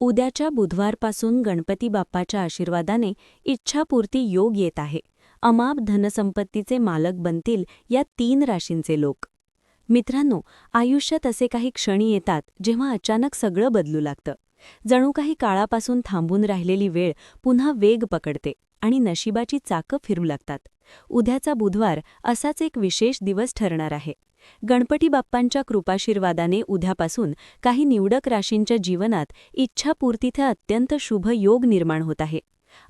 उद्याच्या बुधवारपासून गणपती बाप्पाच्या आशीर्वादाने इच्छापूर्ती योग येत आहे. अमाप धनसंपत्तीचे मालक बनतील या तीन राशींचे लोक. मित्रांनो आयुष्यात असे काही क्षणी येतात जेव्हा अचानक सगळं बदलू लागतं. जणू काही काळापासून थांबून राहिलेली वेळ पुन्हा वेग पकडते आणि नशिबाची चाकं फिरू लागतात. उद्याचा बुधवार असाच एक विशेष दिवस ठरणार आहे. गणपती बाप्पांच्या कृपाशीर्वादाने उद्यापासून काही निवडक राशींच्या जीवनात इच्छापूर्तीथे अत्यंत शुभ योग निर्माण होत आहे.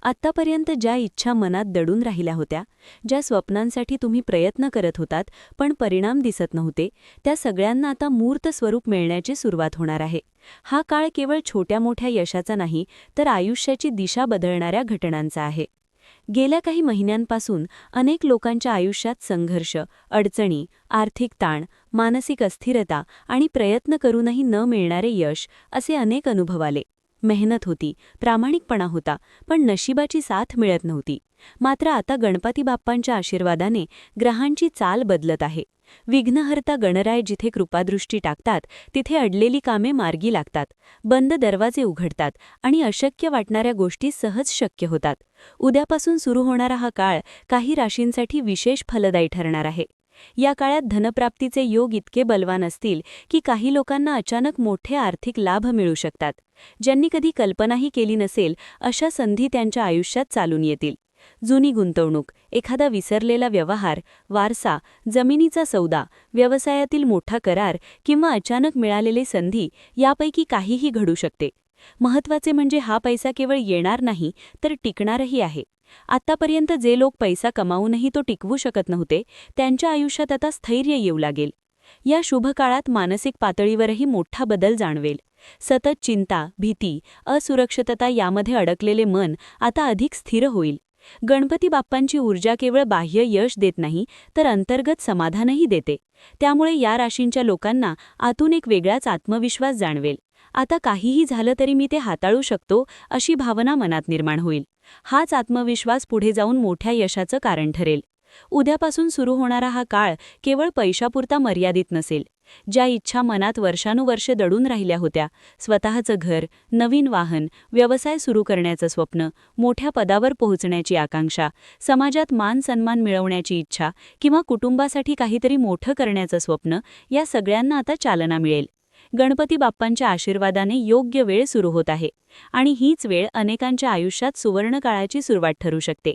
आत्तापर्यंत ज्या इच्छा मनात दडून राहिल्या होत्या ज्या स्वप्नांसाठी तुम्ही प्रयत्न करत होतात पण परिणाम दिसत नव्हते त्या सगळ्यांना आता मूर्त स्वरूप मिळण्याची सुरुवात होणार आहे. हा काळ केवळ छोट्या मोठ्या यशाचा नाही तर आयुष्याची दिशा बदलणाऱ्या घटनांचा आहे. गेल्या काही महिन्यांपासून अनेक लोकांच्या आयुष्यात संघर्ष अडचणी आर्थिक ताण मानसिक अस्थिरता आणि प्रयत्न करूनही न मिळणारे यश असे अनेक अनुभव आले. मेहनत होती प्रामाणिकपणा होता पण नशिबाची साथ मिळत नव्हती. मात्र आता गणपती बाप्पांच्या आशीर्वादाने ग्रहांची चाल बदलत आहे. विघ्नहर्ता गणराय जिथे कृपादृष्टी टाकतात तिथे अडलेली कामे मार्गी लागतात. बंद दरवाजे उघडतात आणि अशक्य वाटणाऱ्या गोष्टी सहज शक्य होतात. उद्यापासून सुरू होणारा हा काळ काही राशींसाठी विशेष फलदायी ठरणार आहे. या काळात धनप्राप्तीचे योग इतके बलवान असतील की काही लोकांना अचानक मोठे आर्थिक लाभ मिळू शकतात. ज्यांनी कधी कल्पनाही केली नसेल अशा संधी त्यांच्या आयुष्यात चालून येतील. जुनी गुंतवणूक एखादा विसरलेला व्यवहार वारसा जमिनीचा सौदा व्यवसायातील मोठा करार किंवा अचानक मिळालेले संधी यापैकी काहीही घडू शकते. महत्त्वाचे म्हणजे हा पैसा केवळ येणार नाही तर टिकणारही आहे. आतापर्यंत जे लोक पैसा कमावूनही तो टिकवू शकत नव्हते त्यांच्या आयुष्यात आता स्थैर्य येऊ लागेल. या शुभ काळात मानसिक पातळीवरही मोठा बदल जाणवेल. सतत चिंता भीती असुरक्षितता यामध्ये अडकलेले मन आता अधिक स्थिर होईल. गणपती बाप्पांची ऊर्जा केवळ बाह्य यश देत नाही तर अंतर्गत समाधानही देते. त्यामुळे या राशींच्या लोकांना आतून एक वेगळाच आत्मविश्वास जाणवेल. आता काहीही झालं तरी मी ते हाताळू शकतो अशी भावना मनात निर्माण होईल. हाच आत्मविश्वास पुढे जाऊन मोठ्या यशाचं कारण ठरेल. उद्यापासून सुरू होणारा हा काळ केवळ पैशापुरता मर्यादित नसेल. ज्या इच्छा मनात वर्षानुवर्षे दडून राहिल्या होत्या स्वतःचं घर नवीन वाहन व्यवसाय सुरू करण्याचं स्वप्न मोठ्या पदावर पोहोचण्याची आकांक्षा समाजात मान सन्मान मिळवण्याची इच्छा किंवा कुटुंबासाठी काहीतरी मोठं करण्याचं स्वप्न या सगळ्यांना आता चालना मिळेल. गणपती बाप्पांच्या आशीर्वादाने योग्य वेळ सुरू होत आहे आणि हीच वेळ अनेकांच्या आयुष्यात सुवर्णकाळाची सुरुवात ठरू शकते.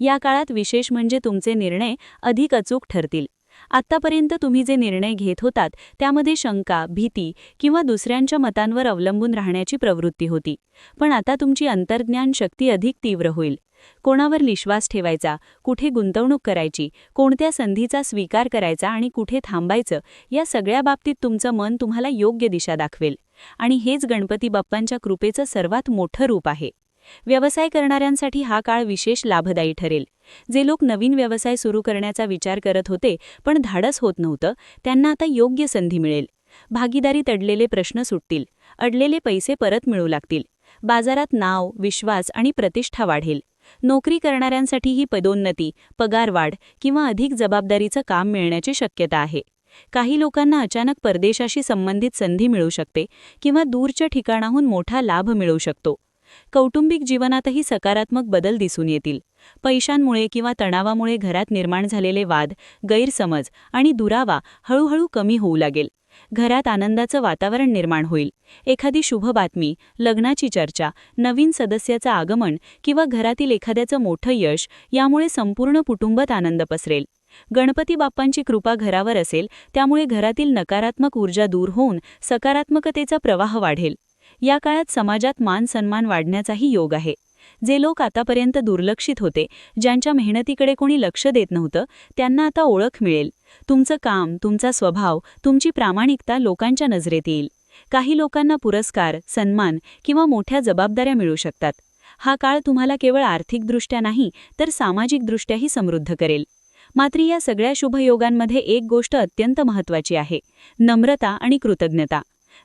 या काळात विशेष म्हणजे तुमचे निर्णय अधिक अचूक ठरतील. आत्तापर्यंत तुम्ही जे निर्णय घेत होतात त्यामध्ये शंका भीती किंवा दुसऱ्यांच्या मतांवर अवलंबून राहण्याची प्रवृत्ती होती. पण आता तुमची अंतर्ज्ञान शक्ती अधिक तीव्र होईल. कोणावर विश्वास ठेवायचा कुठे गुंतवणूक करायची कोणत्या संधीचा स्वीकार करायचा आणि कुठे थांबायचं या सगळ्या बाबतीत तुमचं मन तुम्हाला योग्य दिशा दाखवेल. आणि हेच गणपती बाप्पांच्या कृपेचं सर्वात मोठं रूप आहे. व्यवसाय करणाऱ्यांसाठी हा काळ विशेष लाभदायी ठरेल. जे लोक नवीन व्यवसाय सुरू करण्याचा विचार करत होते पण धाडस होत नव्हतं त्यांना आता योग्य संधी मिळेल. भागीदारी तडलेले प्रश्न सुटतील. अडलेले पैसे परत मिळू लागतील. बाजारात नाव विश्वास आणि प्रतिष्ठा वाढेल. नोकरी करणाऱ्यांसाठी ही पदोन्नती पगारवाढ किंवा अधिक जबाबदारीचं काम मिळण्याची शक्यता आहे. काही लोकांना अचानक परदेशाशी संबंधित संधी मिळू शकते किंवा दूरच्या ठिकाणाहून मोठा लाभ मिळू शकतो. कौटुंबिक जीवनातही सकारात्मक बदल दिसून येतील. पैशांमुळे किंवा तणावामुळे घरात निर्माण झालेले वाद गैरसमज आणि दुरावा हळूहळू कमी होऊ लागेल. घरात आनंदाचं वातावरण निर्माण होईल. एखादी शुभ बातमी लग्नाची चर्चा नवीन सदस्याचं आगमन किंवा घरातील एखाद्याचं मोठं यश यामुळे संपूर्ण कुटुंबात आनंद पसरेल. गणपती बाप्पांची कृपा घरावर असेल त्यामुळे घरातील नकारात्मक ऊर्जा दूर होऊन सकारात्मकतेचा प्रवाह वाढेल. या काळात समाजात मान सन्मान वाढण्याचाही योग आहे. जे लोक आतापर्यंत दुर्लक्षित होते ज्यांच्या मेहनतीकडे कोणी लक्ष देत नव्हतं त्यांना आता ओळख मिळेल. तुमचं काम तुमचा स्वभाव तुमची प्रामाणिकता लोकांच्या नजरेत येईल. काही लोकांना पुरस्कार सन्मान किंवा मोठ्या जबाबदाऱ्या मिळू शकतात. हा काळ तुम्हाला केवळ आर्थिकदृष्ट्या नाही तर सामाजिकदृष्ट्याही समृद्ध करेल. मात्र या सगळ्या शुभयोगांमध्ये एक गोष्ट अत्यंत महत्त्वाची आहे. नम्रता आणि कृतज्ञता.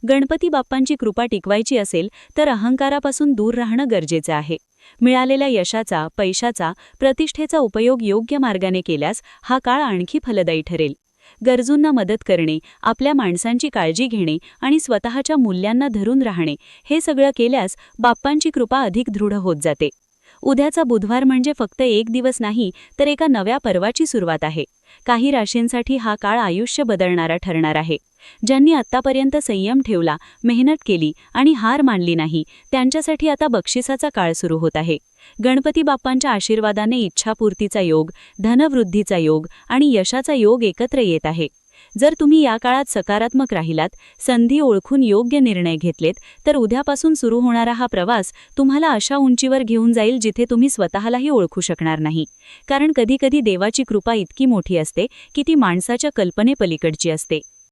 गणपती बाप्पांची कृपा टिकवायची असेल तर अहंकारापासून दूर राहणं गरजेचं आहे. मिळालेल्या यशाचा पैशाचा प्रतिष्ठेचा उपयोग योग्य मार्गाने केल्यास हा काळ आणखी फलदायी ठरेल. गरजूंना मदत करणे आपल्या माणसांची काळजी घेणे आणि स्वतःच्या मूल्यांना धरून राहणे हे सगळं केल्यास बाप्पांची कृपा अधिक दृढ होत जाते. उद्याचा बुधवार म्हणजे फक्त एक दिवस नाही तर एका नव्या पर्वाची सुरुवात आहे. काही राशींसाठी हा काळ आयुष्य बदलणारा ठरणार आहे. ज्यांनी आत्तापर्यंत संयम ठेवला मेहनत केली आणि हार मानली नाही त्यांच्यासाठी आता बक्षिसाचा काळ सुरू होत आहे. गणपती बाप्पांच्या आशीर्वादाने इच्छापूर्तीचा योग धनवृद्धीचा योग आणि यशाचा योग एकत्र येत आहे. जर तुम्ही या काळात सकारात्मक राहिलात संधी ओळखून योग्य निर्णय घेतलेत तर उद्यापासून सुरू होणारा हा प्रवास तुम्हाला अशा उंचीवर घेऊन जाईल जिथे तुम्ही स्वतःलाही ओळखू शकणार नाही. कारण कधीकधी देवाची कृपा इतकी मोठी असते की ती माणसाच्या कल्पनेपलीकडची असते.